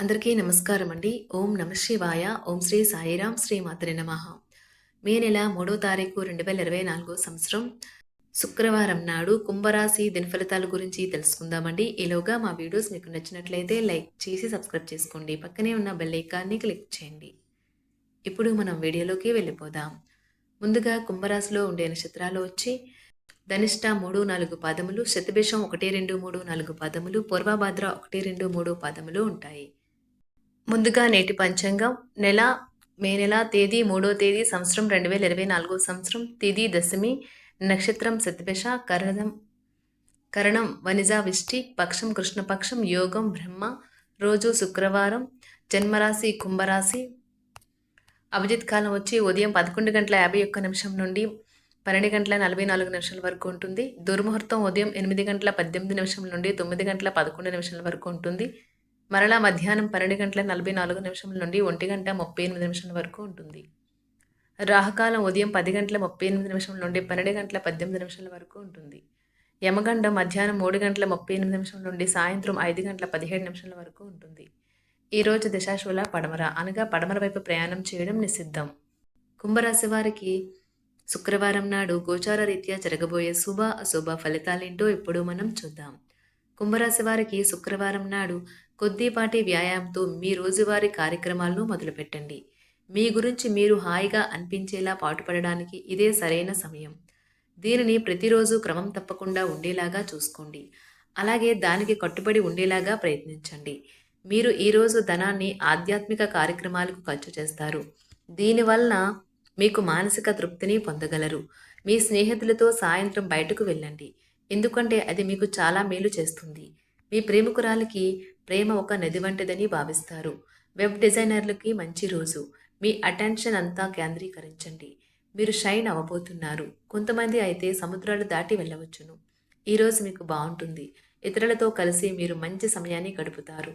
అందరికీ నమస్కారం అండి ఓం నమ శివాయ. ఓం శ్రీ సాయిరాం శ్రీ మాత్రే నమ. మే నెల మూడో తారీఖు రెండు వేల ఇరవై నాలుగో సంవత్సరం. శుక్రవారం నాడు కుంభరాశి దినఫలితాల గురించి తెలుసుకుందామండి. ఈలోగా మా వీడియోస్ మీకు నచ్చినట్లయితే లైక్ చేసి సబ్స్క్రైబ్ చేసుకోండి. పక్కనే ఉన్న బెల్ ఐకాన్ని క్లిక్ చేయండి. ఇప్పుడు మనం వీడియోలోకి వెళ్ళిపోదాం. ముందుగా కుంభరాశిలో ఉండే నక్షత్రాలు వచ్చి ధనిష్ట మూడు నాలుగు పాదములు శతభిషం ఒకటి రెండు మూడు నాలుగు పాదములు పూర్వభాద్ర ఒకటి రెండు మూడు పాదములు ఉంటాయి. ముందుగా నేటి పంచాంగం నెల మే నెల తేదీ మూడో తేదీ సంవత్సరం రెండు వేల ఇరవై నాలుగో సంవత్సరం తేదీ దశమి నక్షత్రం శతభిష కరణం కరణం వనిజా విష్టి పక్షం కృష్ణపక్షం యోగం బ్రహ్మ రోజు శుక్రవారం జన్మరాశి కుంభరాశి. అభిజిత్ కాలం వచ్చి ఉదయం పదకొండు గంటల యాభై ఒక్క నిమిషం నుండి పన్నెండు గంటల నలభై నాలుగు నిమిషాల వరకు ఉంటుంది. దుర్ముహూర్తం ఉదయం ఎనిమిది గంటల పద్దెనిమిది నిమిషం నుండి తొమ్మిది గంటల పదకొండు నిమిషాల వరకు ఉంటుంది. మరలా మధ్యాహ్నం పన్నెండు గంటల నలభై నాలుగు నిమిషం నుండి ఒంటి గంట ముప్పై ఎనిమిది నిమిషాల వరకు ఉంటుంది. రాహకాలం ఉదయం పది గంటల ముప్పై ఎనిమిది నిమిషం నుండి పన్నెండు గంటల పద్దెనిమిది నిమిషాల వరకు ఉంటుంది. యమగండం మధ్యాహ్నం మూడు గంటల ముప్పై ఎనిమిది నిమిషం నుండి సాయంత్రం ఐదు గంటల పదిహేడు నిమిషాల వరకు ఉంటుంది. ఈరోజు రోజు దిశాశూల పడమర అనగా పడమర వైపు ప్రయాణం చేయడం నిషిద్ధం. కుంభరాశి వారికి శుక్రవారం నాడు గోచార రీత్యా జరగబోయే శుభ అశుభ ఫలితాలేంటో ఇప్పుడు మనం చూద్దాం. కుంభరాశి వారికి శుక్రవారం నాడు కొద్దిపాటి వ్యాయామంతో మీ రోజువారీ కార్యక్రమాలను మొదలుపెట్టండి. మీ గురించి మీరు హాయిగా అనిపించేలా పాటుపడడానికి ఇదే సరైన సమయం. దీనిని ప్రతిరోజు క్రమం తప్పకుండా ఉండేలాగా చూసుకోండి. అలాగే దానికి కట్టుబడి ఉండేలాగా ప్రయత్నించండి. మీరు ఈరోజు ధనాన్ని ఆధ్యాత్మిక కార్యక్రమాలకు ఖర్చు చేస్తారు. దీనివలన మీకు మానసిక తృప్తిని పొందగలరు. మీ స్నేహితులతో సాయంత్రం బయటకు వెళ్ళండి. ఎందుకంటే అది మీకు చాలా మేలు చేస్తుంది. మీ ప్రేమికురాలికి ప్రేమ ఒక నది వంటిదని భావిస్తారు. వెబ్ డిజైనర్లకి మంచి రోజు. మీ అటెన్షన్ అంతా కేంద్రీకరించండి. మీరు షైన్ అవ్వబోతున్నారు. కొంతమంది అయితే సముద్రాలు దాటి వెళ్ళవచ్చును. ఈరోజు మీకు బాగుంటుంది. ఇతరులతో కలిసి మీరు మంచి సమయాన్ని గడుపుతారు.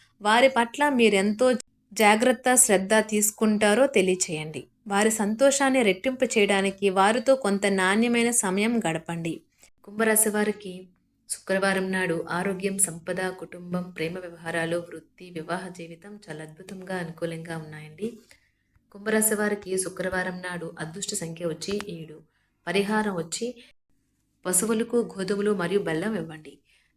వారి పట్ల మీరెంతో జాగ్రత్త శ్రద్ధ తీసుకుంటారో తెలియచేయండి. వారి సంతోషాన్ని రెట్టింపు చేయడానికి వారితో కొంత నాణ్యమైన సమయం గడపండి. కుంభరాశి వారికి శుక్రవారం నాడు ఆరోగ్యం సంపద కుటుంబం ప్రేమ వ్యవహారాలు వృత్తి వివాహ జీవితం చాలా అద్భుతంగా అనుకూలంగా ఉన్నాయండి. కుంభరాశి వారికి శుక్రవారం నాడు అదృష్ట సంఖ్య వచ్చి ఏడు. పరిహారం వచ్చి పశువులకు గోధుమలు మరియు బెల్లం ఇవ్వండి.